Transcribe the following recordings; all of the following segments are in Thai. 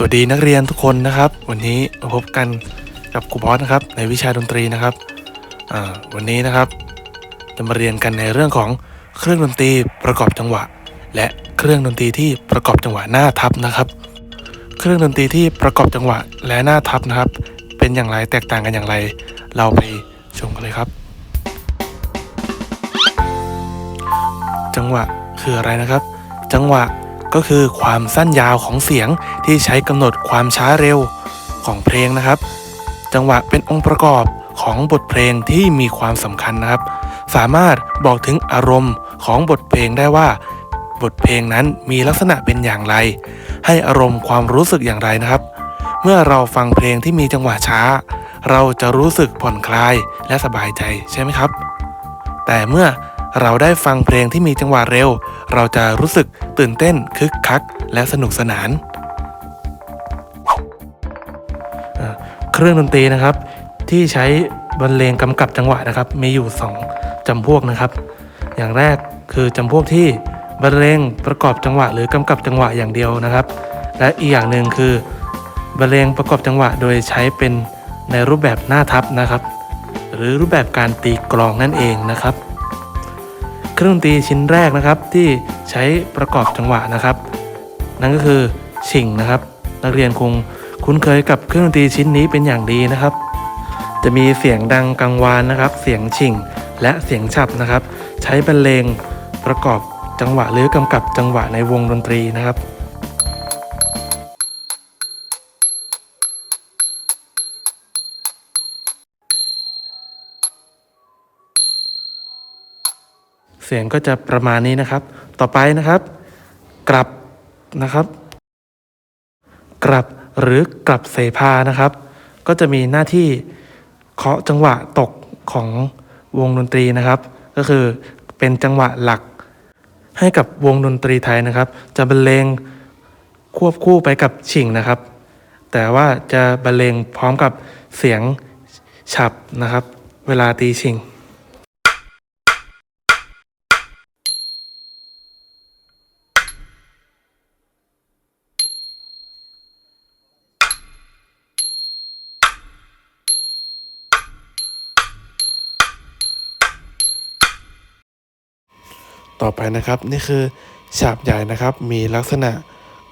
สวัสดีนักเรียนทุกคนนะครับ วันนี้มาพบกันกับครูบอสนะครับ ในวิชาดนตรีนะครับวันนี้นะครับจะมาเรียนกันในเรื่องของเครื่องดนตรีประกอบจังหวะ และเครื่องดนตรีที่ประกอบจังหวะหน้าทับนะครับ เครื่องดนตรีที่ประกอบจังหวะและหน้าทับนะครับ เป็นอย่างไรแตกต่างกันอย่างไร เราไปชมกันเลยครับ จังหวะคืออะไรนะครับ จังหวะ ก็คือความสั้นยาวของเสียงที่ใช้กำหนดความช้าเร็วของเพลงนะครับ จังหวะเป็นองค์ประกอบของบทเพลงที่มีความสำคัญนะครับ สามารถบอกถึงอารมณ์ของบทเพลงได้ว่า บทเพลงนั้นมีลักษณะเป็นอย่างไร ให้อารมณ์ความรู้สึกอย่างไรนะครับ เมื่อเราฟังเพลงที่มีจังหวะช้า เราจะรู้สึกผ่อนคลายและสบายใจใช่ไหมครับ แต่เมื่อ เราได้ฟังเพลงที่มีจังหวะเร็ว เราจะรู้สึกตื่นเต้นคึกคัก และสนุกสนาน เครื่องดนตรีนะครับ ที่ใช้บรรเลงกำกับจังหวะนะครับ มีอยู่ 2จำพวกนะครับ อย่างแรกคือจำพวกที่บรรเลงประกอบจังหวะ หรือกำกับจังหวะอย่างเดียวนะครับ และอีกอย่างหนึ่งคือบรรเลงประกอบจังหวะโดยใช้เป็นในรูปแบบหน้าทับนะครับ หรือรูปแบบการตีกลองนั่นเองนะครับ เครื่องดนตรีชิ้นแรกนะครับ ที่ใช้ประกอบจังหวะนะครับ นั่นก็คือชิงนะครับ นักเรียนคงคุ้นเคยกับเครื่องดนตรีชิ้นนี้เป็นอย่างดีนะครับ จะมีเสียงดังกังวานนะครับ เสียงชิงและเสียงฉับนะครับ ใช้บรรเลงประกอบจังหวะหรือกำกับจังหวะในวงดนตรีนะครับ เสียงก็จะประมาณนี้นะครับ ต่อไปนะครับ กลับนะครับ กลับหรือกลับเสพานะครับ ก็จะมีหน้าที่เคาะจังหวะตกของวงดนตรีนะครับ ก็คือเป็นจังหวะหลัก ให้กับวงดนตรีไทยนะครับ จะบรรเลงควบคู่ไปกับฉิงนะครับ แต่ว่าจะบรรเลงพร้อมกับเสียงฉับนะครับ เวลาตีฉิง ต่อไปนะครับ นี่คือฉาบใหญ่นะครับ มีลักษณะ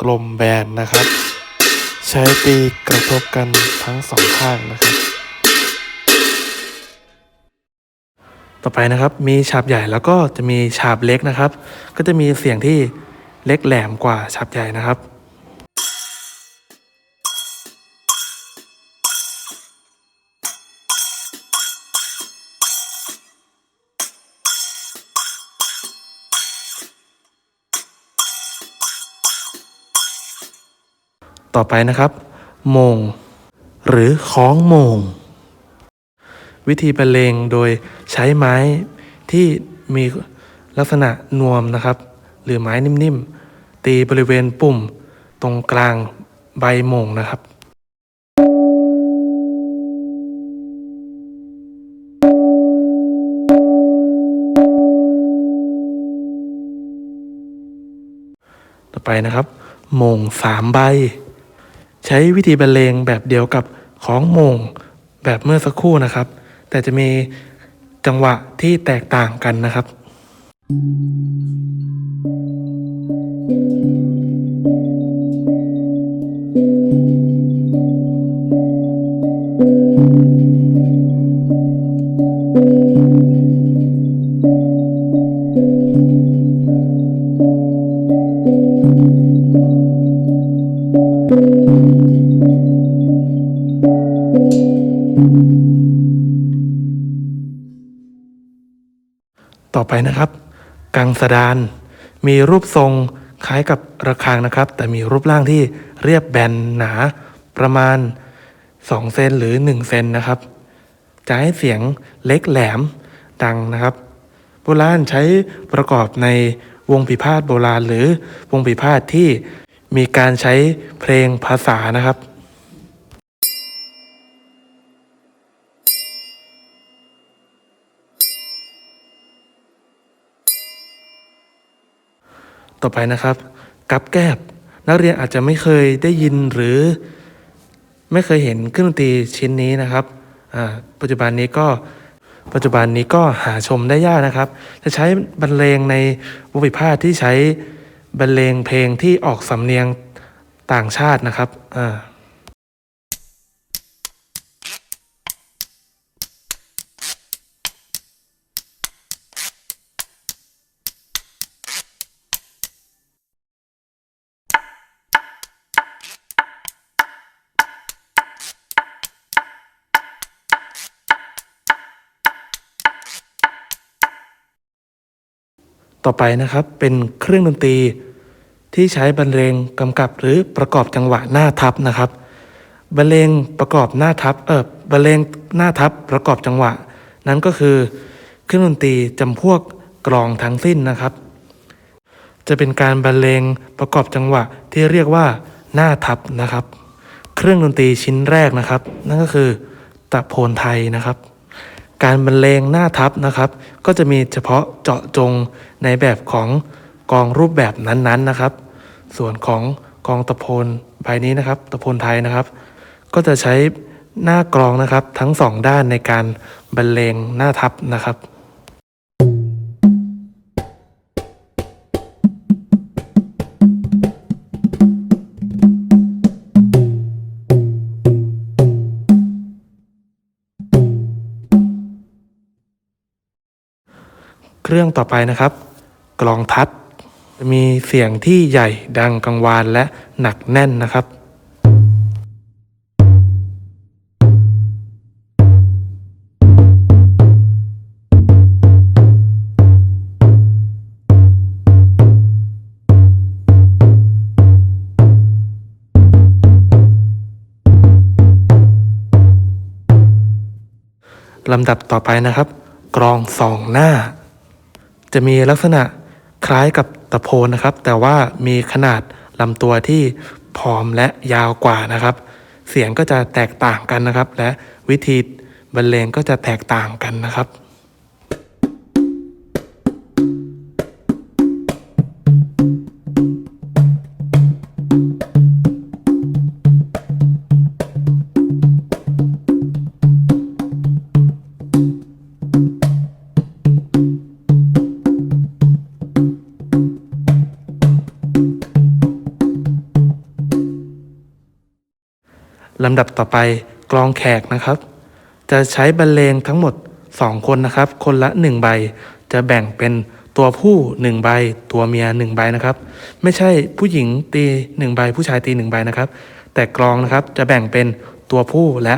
กลมแบนนะครับ ใช้ตีกระทบกันทั้งสองข้างนะครับ ต่อไปนะครับมีฉาบใหญ่แล้วก็จะมีฉาบเล็กนะครับ ก็จะมีเสียงที่เล็กแหลมกว่าฉาบใหญ่นะครับ ต่อไปนะครับโมง หรือคล้องโมง วิธีบรรเลงโดยใช้ไม้ที่มีลักษณะนวมนะครับ หรือไม้นิ่มๆ ตีบริเวณปุ่มตรงกลางใบโมงนะครับต่อไปนะครับมงสามใบ ใช้วิธีบรรเลงแบบเดียวกับของโมงแบบเมื่อสักครู่นะครับ แต่จะมีจังหวะที่แตกต่างกันนะครับ ต่อไปนะครับ กังสดาน มีรูปทรงคล้ายกับระฆังนะครับ แต่มีรูปร่างที่เรียบแบนหนาประมาณ 2 เซนหรือ 1 เซนนะครับ จะให้เสียงเล็กแหลมดังนะครับ โบราณใช้ประกอบในวงปีพาทย์โบราณหรือวงปีพาทย์ที่มีการใช้เพลงภาษานะครับ ต่อไปนะครับกับแกบนักเรียนอาจจะไม่เคยได้ยินหรือ ไม่เคยเห็นเครื่องดนตรีชิ้นนี้นะครับปัจจุบันนี้ก็ปัจจุบันนี้ก็หาชมได้ยากนะครับ จะใช้บรรเลงในวงพิพาทที่ใช้บรรเลงเพลงที่ออกสำเนียงต่างชาตินะครับอ่า ต่อไปนะครับเป็นเครื่องดนตรีที่ใช้บรรเลงกำกับหรือประกอบจังหวะหน้าทับนะครับ บรรเลงประกอบหน้าทับเออบรรเลงหน้าทับประกอบจังหวะ นั้นก็คือ เครื่องดนตรีจำพวกกลองทั้งสิ้นนะครับ จะเป็นการบรรเลงประกอบจังหวะที่เรียกว่าหน้าทับนะครับ เครื่องดนตรีชิ้นแรกนะครับ นั่นก็คือตะโพนไทยนะครับ การบรรเลงหน้าทับนะครับ ก็จะมีเฉพาะเจาะจงในแบบของกองรูปแบบนั้นๆนะครับ ส่วนของกองตะโพนใบนี้นะครับ ตะโพนไทยนะครับ ก็จะใช้หน้ากรองนะครับทั้งสองด้านในการบรรเลงหน้าทับนะครับ เครื่องต่อไปนะครับ กลองทัดมีเสียงที่ใหญ่ดังกังวานและหนักแน่นนะครับ ลำดับต่อไปนะครับ กรองสองหน้า จะมีลักษณะคล้ายกับตะโพนนะครับ แต่ว่ามีขนาดลำตัวที่ผอมและยาวกว่านะครับ เสียงก็จะแตกต่างกันนะครับ และวิธีบรรเลงก็จะแตกต่างกันนะครับ ลำดับต่อไปกลองแขกนะครับ จะใช้บรรเลงทั้งหมด 2 คนนะครับ คนละ 1 ใบ จะแบ่งเป็นตัวผู้ 1 ใบ ตัวเมีย 1 ใบนะครับ ไม่ใช่ผู้หญิงตี 1 ใบ ผู้ชายตี 1 ใบนะครับ แต่กลองนะครับจะแบ่งเป็นตัวผู้และ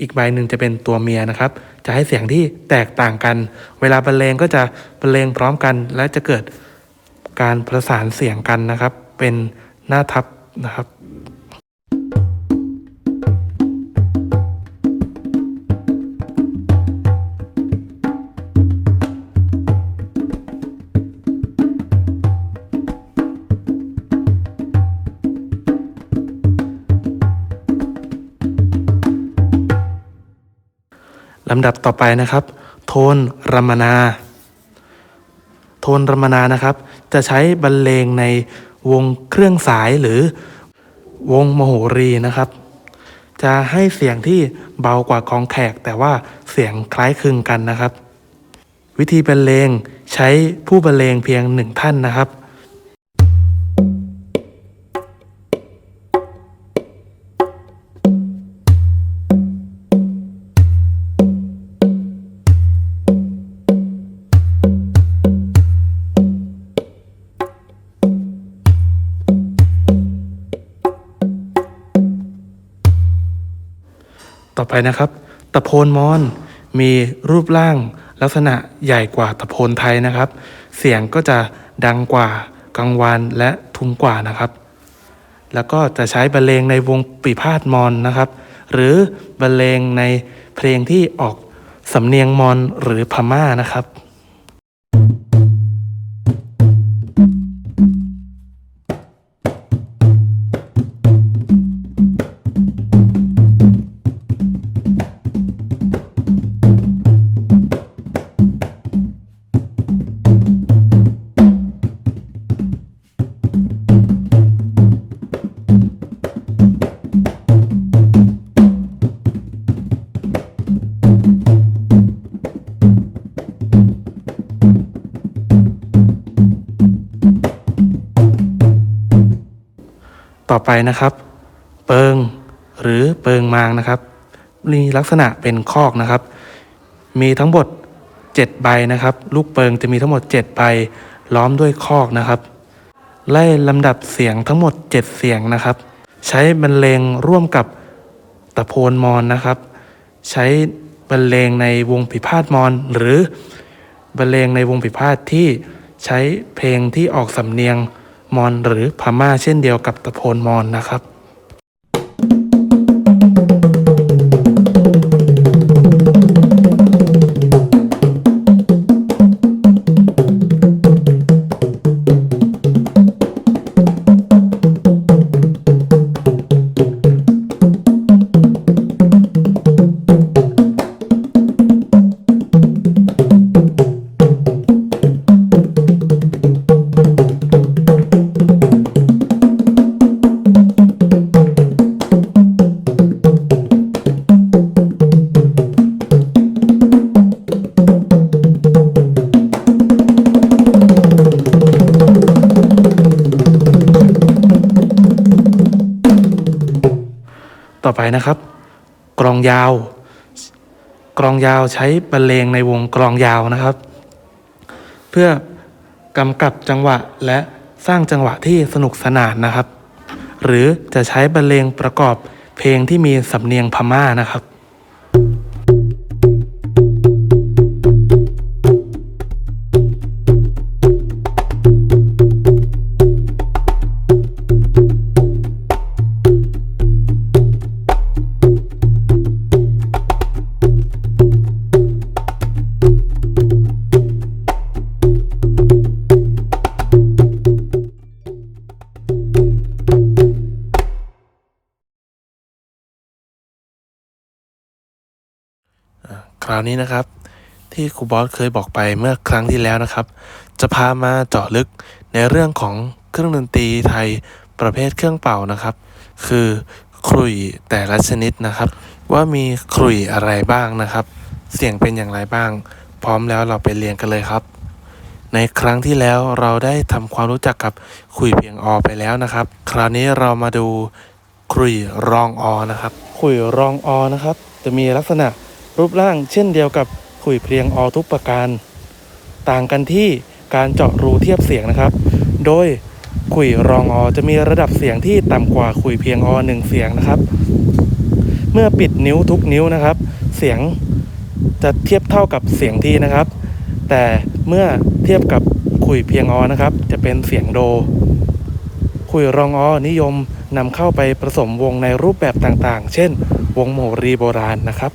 อีกใบหนึ่งจะเป็นตัวเมียนะครับ จะให้เสียงที่แตกต่างกัน เวลาบรรเลงก็จะบรรเลงพร้อมกัน และจะเกิดการประสานเสียงกันนะครับ เป็นหน้าทับนะครับำดับต่อไปนะครับ โทนรัมนา โทนรัมนานะครับ จะใช้บรรเลงในวงเครื่องสายหรือวงมโหรีนะครับ จะให้เสียงที่เบากว่ากองแขก แต่ว่าเสียงคล้ายคลึงกันนะครับ วิธีบรรเลงใช้ผู้บรรเลงเพียงหนึ่งท่านนะครับ ต่อไปนะครับ ตะโพนมอนมีรูปร่างลักษณะใหญ่กว่าตะโพนไทยนะครับ เสียงก็จะดังกว่ากังวานและทุ้มกว่านะครับ แล้วก็จะใช้บรรเลงในวงปีพาดมอนนะครับ หรือบรรเลงในเพลงที่ออกสำเนียงมอนหรือพม่านะครับ ต่อไปนะครับ เปิงหรือเปิงมางนะครับ มีลักษณะเป็นคอกนะครับ มีทั้งหมด7ใบนะครับ ลูกเปิงจะมีทั้งหมด 7 ใบล้อมด้วยคอกนะครับ ไล่ลำดับเสียงทั้งหมด 7 เสียงนะครับ ใช้บรรเลงร่วมกับตะโพนมอนนะครับ ใช้บรรเลงในวงพิพาทมอน หรือบรรเลงในวงพิพาทที่ใช้เพลงที่ออกสำเนียง มอนหรือพม่าเช่นเดียวกับตะโพนมอนนะครับ ต่อไปนะครับ กลองยาว กลองยาวใช้บรรเลงในวงกลองยาวนะครับ เพื่อกำกับจังหวะและสร้างจังหวะที่สนุกสนานนะครับ หรือจะใช้บรรเลงประกอบเพลงที่มีสำเนียงพม่านะครับ คราวนี้นะครับ ที่ครูบอสเคยบอกไปเมื่อครั้งที่แล้วนะครับ จะพามาเจาะลึกในเรื่องของเครื่องดนตรีไทยประเภทเครื่องเป่านะครับ คือขลุ่ยแต่ละชนิดนะครับ ว่ามีขลุ่ยอะไรบ้างนะครับ เสียงเป็นอย่างไรบ้าง พร้อมแล้วเราไปเรียนกันเลยครับ ในครั้งที่แล้วเราได้ทำความรู้จักกับขลุ่ยเพียงอไปแล้วนะครับ คราวนี้เรามาดูขลุ่ยรองอนะครับขลุ่ยรองอนะครับ จะมีลักษณะ รูปร่างเช่นเดียวกับขุยเพลียงอทุกประการ ต่างกันที่การเจาะรูเทียบเสียงนะครับ โดยขุยรองอจะมีระดับเสียงที่ต่ำกว่าขุยเพียงอหนึ่งเสียงนะครับ เมื่อปิดนิ้วทุกนิ้วนะครับ เสียงจะเทียบเท่ากับเสียงที่นะครับ แต่เมื่อเทียบกับขุยเพียงอนะครับ จะเป็นเสียงโดขุยรองอนิยมนำเข้าไปผสมวงในรูปแบบต่างๆ เช่น วงโมรีโบราณนะครับ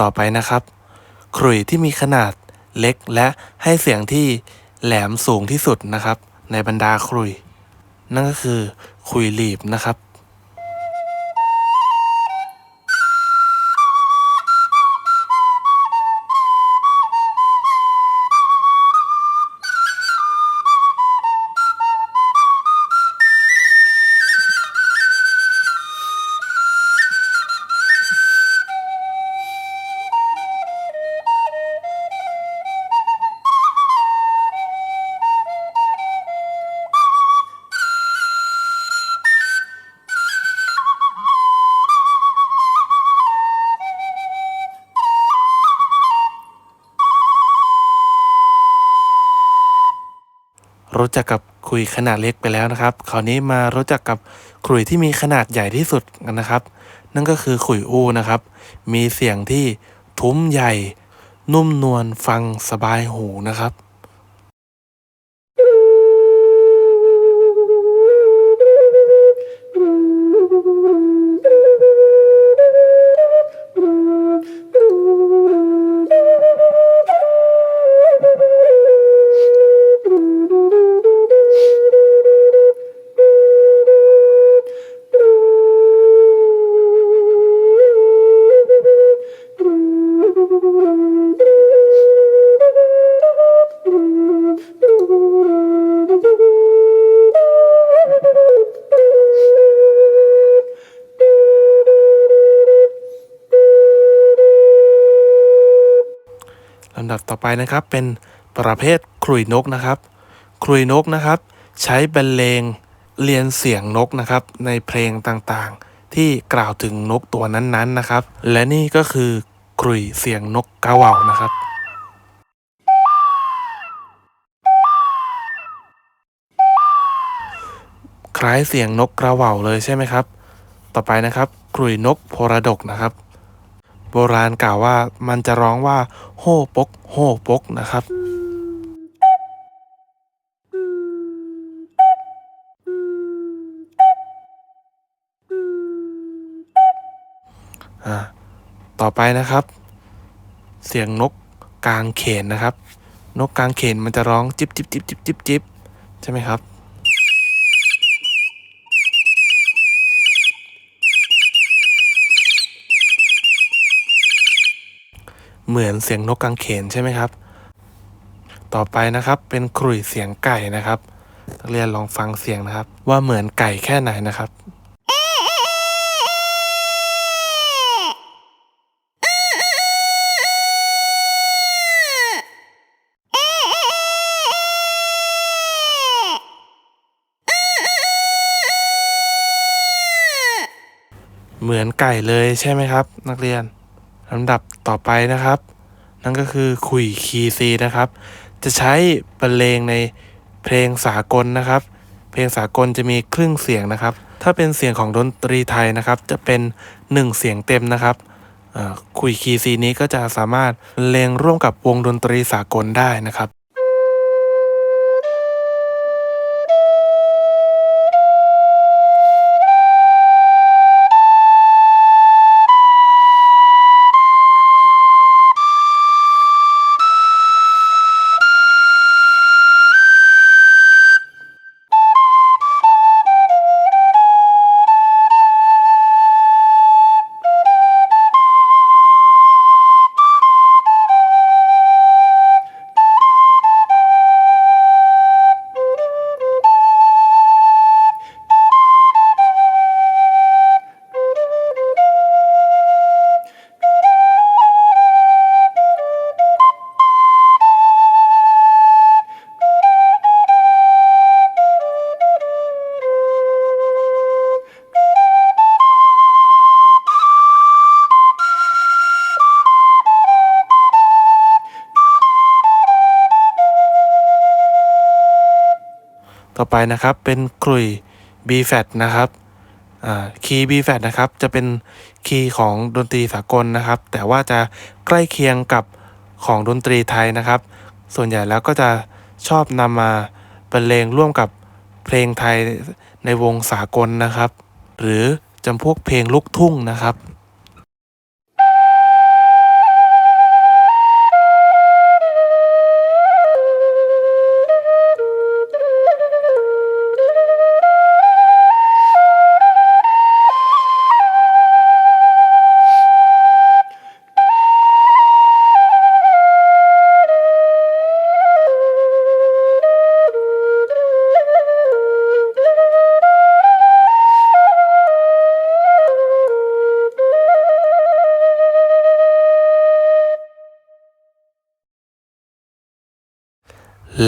ต่อไปนะครับขลุ่ยที่มีขนาดเล็กและให้เสียงที่แหลมสูงที่สุดนะครับ ในบรรดาขลุ่ยนั่นก็คือขลุ่ยหลีบนะครับ รู้จักกับขลุ่ยขนาดเล็กไปแล้วนะครับ คราวนี้มารู้จักกับขลุ่ยที่มีขนาดใหญ่ที่สุดกันนะครับ นั่นก็คือขลุ่ยอู้นะครับ มีเสียงที่ทุ้มใหญ่ นุ่มนวลฟังสบายหูนะครับ ดับต่อไปนะครับ เป็นประเภทขลุ่ยนกนะครับขลุ่ยนกนะครับ ใช้บรรเลงเรียนเสียงนกนะครับ ในเพลงต่างๆ ที่กล่าวถึงนกตัวนั้นๆนะครับ และนี่ก็คือขลุ่ยเสียงนกกาเหว่านะครับคล้ายเสียงนกกระเหว่าเลยใช่ไหมครับ ต่อไปนะครับขลุ่ยนกโพระดกนะครับ โบราณกล่าวว่ามันจะร้องว่าโห่ปกโห่ปกนะครับอ่าต่อไปนะครับ เสียงนกกลางเขนนะครับ นกกลางเขนมันจะร้องจิบจิบจิบจิบจิบจิบใช่ไหมครับ เหมือนเสียงนกกางเขนใช่ไหมครับ ต่อไปนะครับเป็นขลุ่ยเสียงไก่นะครับนักเรียนลองฟังเสียงนะครับ ว่าเหมือนไก่แค่ไหนนะครับเหมือนไก่เลยใช่ไหมครับ นักเรียน ลำดับต่อไปนะครับ นั่นก็คือขุยคีซีนะครับ จะใช้บรรเลงในเพลงสากลนะครับ เพลงสากลจะมีครึ่งเสียงนะครับ ถ้าเป็นเสียงของดนตรีไทยนะครับ จะเป็นหนึ่งเสียงเต็มนะครับขุยคีซีนี้ก็จะสามารถเลงร่วมกับวงดนตรีสากลได้นะครับ ไปนะครับ เป็นกลุ่ย B f a t นะครับคีย์ B f a t นะครับ จะเป็นคีย์ของดนตรีสากลนะครับ แต่ว่าจะใกล้เคียงกับของดนตรีไทยนะครับ ส่วนใหญ่แล้วก็จะชอบนำมาบรรเลงร่วมกับเพลงไทยในวงสากลนะครับ หรือจำพวกเพลงลูกทุ่งนะครับ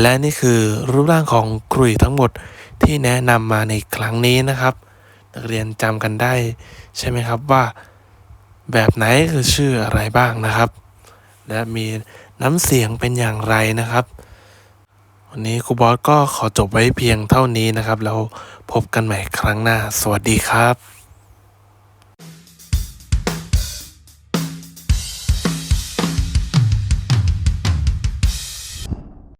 และนี่คือรูปร่างของกลุ่ยทั้งหมดที่แนะนำมาในครั้งนี้นะครับ นักเรียนจำกันได้ใช่ไหมครับว่า แบบไหนคือชื่ออะไรบ้างนะครับ และมีน้ำเสียงเป็นอย่างไรนะครับ วันนี้ครูบอสก็ขอจบไว้เพียงเท่านี้นะครับ แล้วพบกันใหม่ครั้งหน้า สวัสดีครับ